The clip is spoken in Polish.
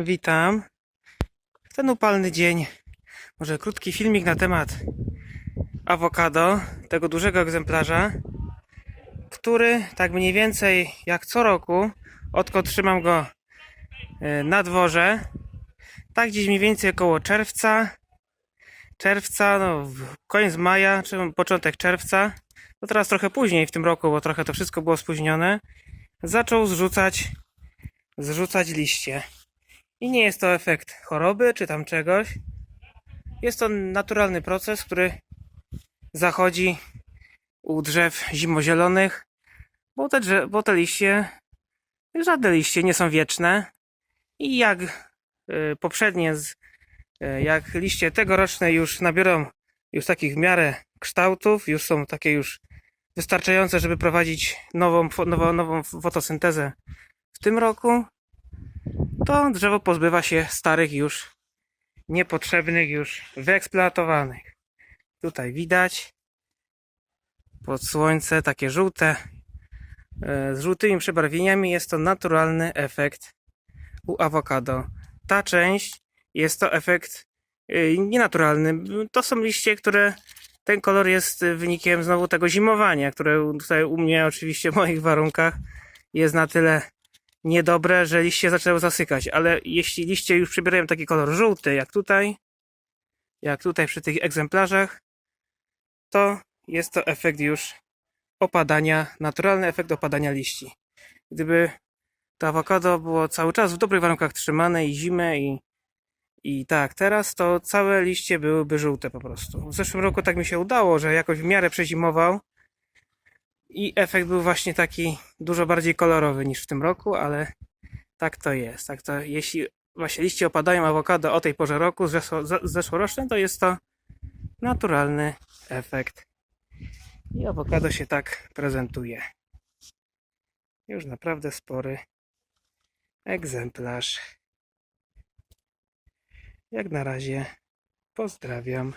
Witam. W ten upalny dzień, może krótki filmik na temat awokado, tego dużego egzemplarza, który tak mniej więcej jak co roku, odkąd trzymam go e, na dworze, tak gdzieś mniej więcej około czerwca, czerwca, no koniec maja, czy początek czerwca, no teraz trochę później w tym roku, bo trochę to wszystko było spóźnione, zaczął zrzucać, zrzucać liście. I nie jest to efekt choroby czy tam czegoś. Jest to naturalny proces, który zachodzi u drzew zimozielonych, bo te, drze- bo te liście, żadne liście nie są wieczne. I jak y, poprzednie, y, jak liście tegoroczne już nabiorą już takich w miarę kształtów, już są takie już wystarczające, żeby prowadzić nową, nową, nową fotosyntezę w tym roku, to drzewo pozbywa się starych już, niepotrzebnych już, wyeksploatowanych. Tutaj widać pod słońce takie żółte, e, z żółtymi przebarwieniami jest to naturalny efekt u awokado. Ta część jest to efekt e, nienaturalny. To są liście, które ten kolor jest wynikiem znowu tego zimowania, które tutaj u mnie oczywiście w moich warunkach jest na tyle niedobre, że liście zaczęły zasykać, ale jeśli liście już przybierają taki kolor żółty, jak tutaj, jak tutaj przy tych egzemplarzach, to jest to efekt już opadania, naturalny efekt opadania liści. Gdyby to awokado było cały czas w dobrych warunkach trzymane i zimę i, i tak teraz, to całe liście byłyby żółte po prostu. W zeszłym roku tak mi się udało, że jakoś w miarę przezimował i efekt był właśnie taki dużo bardziej kolorowy niż w tym roku, ale tak to jest. Tak to, jeśli właśnie liście opadają awokado o tej porze roku, zeszło, zeszłoroczne, to jest to naturalny efekt. I awokado się tak prezentuje. Już naprawdę spory egzemplarz. Jak na razie pozdrawiam.